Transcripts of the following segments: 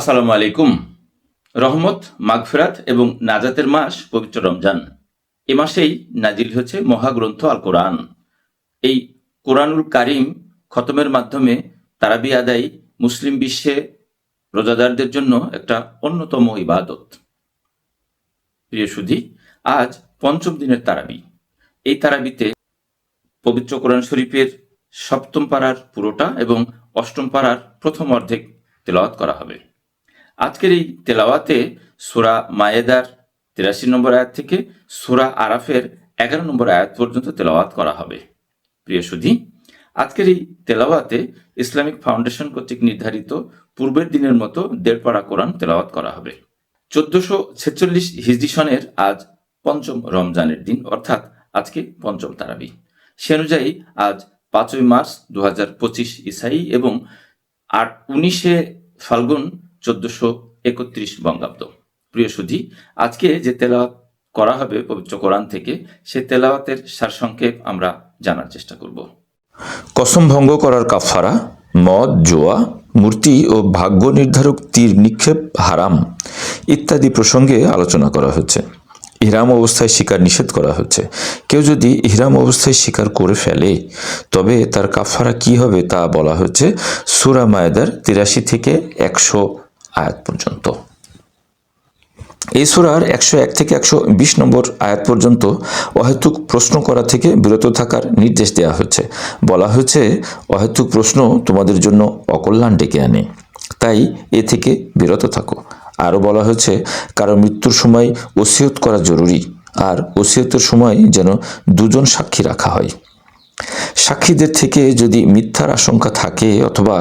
আসসালামু আলাইকুম। রহমত, মাগফিরাত এবং নাজাতের মাস, পবিত্র রমজান। এ মাসেই নাজিল হয়েছে মহাগ্রন্থ আল কোরআন এই কোরআনুল কারিম খতমের মাধ্যমে তারাবি আদায় মুসলিম বিশ্বে রোজাদারদের জন্য একটা অন্যতম ইবাদত। প্রিয় সুধি, আজ পঞ্চম দিনের তারাবি। এই তারাবিতে পবিত্র কোরআন শরীফের সপ্তম পাড়ার পুরোটা এবং অষ্টম পাড়ার প্রথম অর্ধেক তেলাওয়াত করা হবে। আজকের এই তেলাওয়াতে সুরা মায়েদার তিরাশি নম্বর আয়াত থেকে সুরা আরাফের এগারো নম্বর আয়াত পর্যন্ত তেলাওয়াত করা হবে। প্রিয় সুধী, আজকের এই তেলাওয়াতে ইসলামিক ফাউন্ডেশন কর্তৃক নির্ধারিত পূর্বের দিনের মতো দেড় পাড়া কোরআন তেলাওয়াত করা হবে। চোদ্দশো ছেচল্লিশ হিজরি সনের আজ পঞ্চম রমজানের দিন, অর্থাৎ আজকে পঞ্চম তারাবি। সে অনুযায়ী আজ পাঁচই মার্চ দু হাজার পঁচিশ ইসাই এবং আট উনিশে ফাল্গুন চোদ্দশো একত্রিশ বঙ্গাব্দ। প্রিয় সুধী, আজকে যে তেলাওয়াত করা হবে পবিত্র কোরআন থেকে, সে তেলাওয়াতের সারসংক্ষেপ আমরা জানার চেষ্টা করব। কসম ভঙ্গ করার কাফারা মদ, জোয়া, মূর্তি ও ভাগ্য নির্ধারক তীর নিক্ষেপ হারাম ইত্যাদি প্রসঙ্গে আলোচনা করা হচ্ছে। ইহরাম অবস্থায় শিকার নিষেধ করা হচ্ছে। কেউ যদি ইহরাম অবস্থায় শিকার করে ফেলে, তবে তার কাফারা কি হবে তা বলা হচ্ছে। সুরা মায়েদার তিরাশি থেকে একশো আয়াত পর্যন্ত। এই সুরার একশো এক থেকে একশো বিশ নম্বর আয়াত পর্যন্ত অহেতুক প্রশ্ন করা থেকে বিরত থাকার নির্দেশ দেওয়া হচ্ছে বলা হয়েছে, অহেতুক প্রশ্ন তোমাদের জন্য অকল্যাণ ডেকে আনে। তাই এ থেকে বিরত থাকো। আরও বলা হয়েছে, কারও মৃত্যুর সময় ওসিয়ত করা জরুরি, আর ওসিয়তের সময় যেন দুজন সাক্ষী রাখা হয়। সাক্ষীদের থেকে যদি মিথ্যার আশঙ্কা থাকে অথবা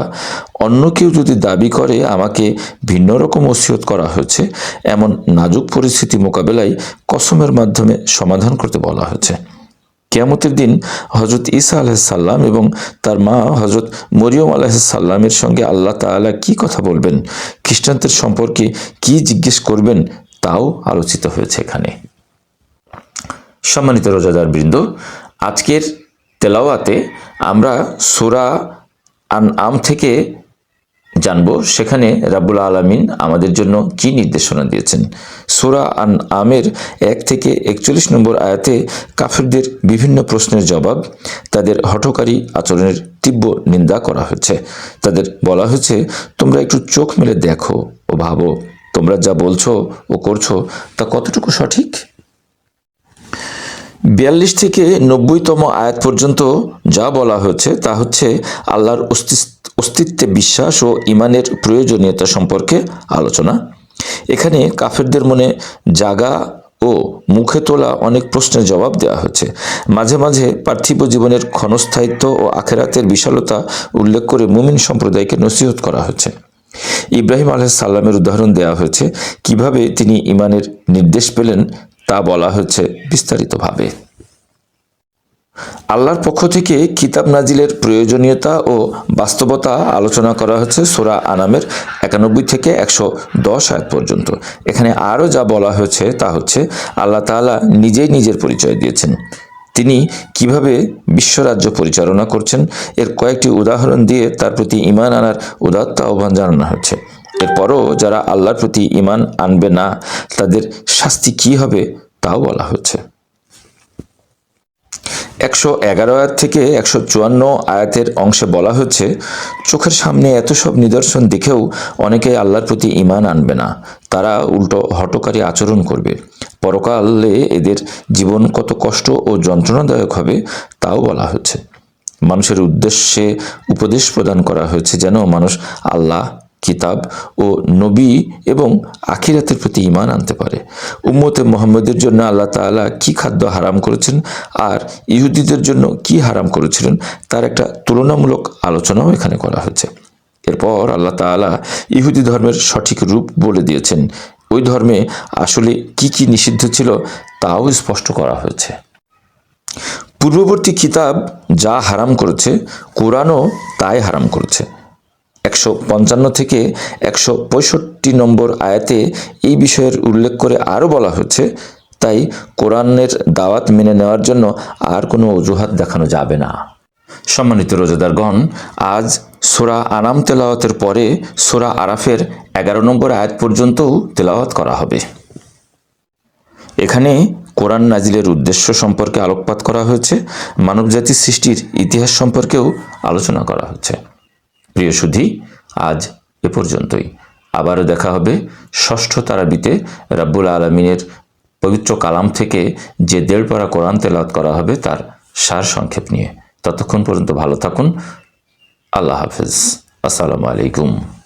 অন্য কেউ যদি দাবি করে আমাকে ভিন্ন রকম ওসিয়ত করা হয়েছে, এমন নাজুক পরিস্থিতি মোকাবেলায় কসমের মাধ্যমে সমাধান করতে বলা হয়েছে। কেয়ামতের দিন হজরত ঈসা আলাহিসাল্লাম এবং তার মা হজরত মরিয়ম আলাহিসাল্লামের সঙ্গে আল্লাহ তাআলা কি কথা বলবেন, খ্রিস্টানদের সম্পর্কে কি জিজ্ঞেস করবেন, তাও আলোচিত হয়েছে এখানে। সম্মানিত রোজাদার বৃন্দ আজকের তেলাওয়াতে আমরা সুরা আন আম থেকে জানব। সেখানে রাব্বুল আলামিন আমাদের জন্য কি নির্দেশনা দিয়েছেন? সুরা আন আমের এক থেকে একচল্লিশ নম্বর আয়াতে কাফিরদের বিভিন্ন প্রশ্নের জবাব, তাদের হঠকারী আচরণের তীব্র নিন্দা করা হয়েছে। তাদের বলা হয়েছে, তোমরা একটু চোখ মেলে দেখো ও ভাবো। তোমরা যা বলছো ও করছ তা কতটুকু সঠিক? বিয়াল্লিশ থেকে নব্বইতম আয়াত পর্যন্ত যা বলা হয়েছে তা হচ্ছে আল্লাহর অস্তিত্বে বিশ্বাস ও ইমানের প্রয়োজনীয়তা সম্পর্কে আলোচনা। এখানে কাফেরদের মনে জাগা ও মুখে তোলা অনেক প্রশ্নের জবাব দেওয়া হচ্ছে। মাঝে মাঝে পার্থিব জীবনের ক্ষণস্থায়িত্ব ও আখেরাতের বিশালতা উল্লেখ করে মুমিন সম্প্রদায়কে নসিহত করা হচ্ছে। ইব্রাহিম আলহ সাল্লামের উদাহরণ দেওয়া হয়েছে, কীভাবে তিনি ইমানের নির্দেশ পেলেন তা বলা হচ্ছে বিস্তারিতভাবে। আল্লাহর পক্ষ থেকে কিতাব নাজিলের প্রয়োজনীয়তা ও বাস্তবতা আলোচনা করা হচ্ছে সোরা আনামের একানব্বই থেকে একশো দশ আয়াত পর্যন্ত। এখানে আরও যা বলা হয়েছে তা হচ্ছে, আল্লাহ তাআলা নিজেই নিজের পরিচয় দিয়েছেন। তিনি কীভাবে বিশ্বরাজ্য পরিচালনা করছেন, এর কয়েকটি উদাহরণ দিয়ে তার প্রতি ইমান আনার উদাত্ত আহ্বান জানানো হচ্ছে। এরপরও যারা আল্লাহর প্রতি ইমান আনবে না, তাদের শাস্তি কি হবে তাও বলা হচ্ছে। একশো এগারো আয়াত থেকে একশো চুয়ান্ন আয়াতের অংশে বলা হচ্ছে, চোখের সামনে এত সব নিদর্শন দেখেও অনেকে আল্লাহর প্রতি ইমান আনবে না। তারা উল্টো হটকারী আচরণ করবে। পরকালে এদের জীবন কত কষ্ট ও যন্ত্রণাদায়ক হবে তাও বলা হচ্ছে। মানুষের উদ্দেশ্যে উপদেশ প্রদান করা হয়েছে যেন মানুষ আল্লাহ কিতাব ও নবী এবং আখিরাতের প্রতি ইমান আনতে পারে। উম্মতে মোহাম্মদের জন্য আল্লাহ তাআলা কি খাদ্য হারাম করেছেন আর ইহুদিদের জন্য কি হারাম করেছিলেন তার একটা তুলনামূলক আলোচনাও এখানে করা হয়েছে। এরপর আল্লাহ তাআলা ইহুদি ধর্মের সঠিক রূপ বলে দিয়েছেন। ওই ধর্মে আসলে কি কি নিষিদ্ধ ছিল তাও স্পষ্ট করা হয়েছে। পূর্ববর্তী কিতাব যা হারাম করেছে, কোরআনও তাই হারাম করেছে। একশো পঞ্চান্ন থেকে একশো পঁয়ষট্টি নম্বর আয়াতে এই বিষয়ের উল্লেখ করে আরও বলা হচ্ছে তাই কোরআনের দাওয়াত মেনে নেওয়ার জন্য আর কোনো অজুহাত দেখানো যাবে না। সম্মানিত রোজাদারগণ, আজ সোরা আনাম তেলাওয়াতের পরে সোরা আরাফের এগারো নম্বর আয়াত পর্যন্তও তেলাওয়াত করা হবে। এখানে কোরআন নাজিলের উদ্দেশ্য সম্পর্কে আলোকপাত করা হয়েছে, মানবজাতির সৃষ্টির ইতিহাস সম্পর্কেও আলোচনা করা হচ্ছে। প্রিয় সুধী আজ এ পর্যন্তই। আবারও দেখা হবে ষষ্ঠ তারাবিতে রাব্বুল আলমিনের পবিত্র কালাম থেকে যে দেড় কোরআন তেলাওয়াত করা হবে তার সার সংক্ষেপ নিয়ে। ততক্ষণ পর্যন্ত ভালো থাকুন। আল্লাহ হাফেজ। আসসালামু আলাইকুম।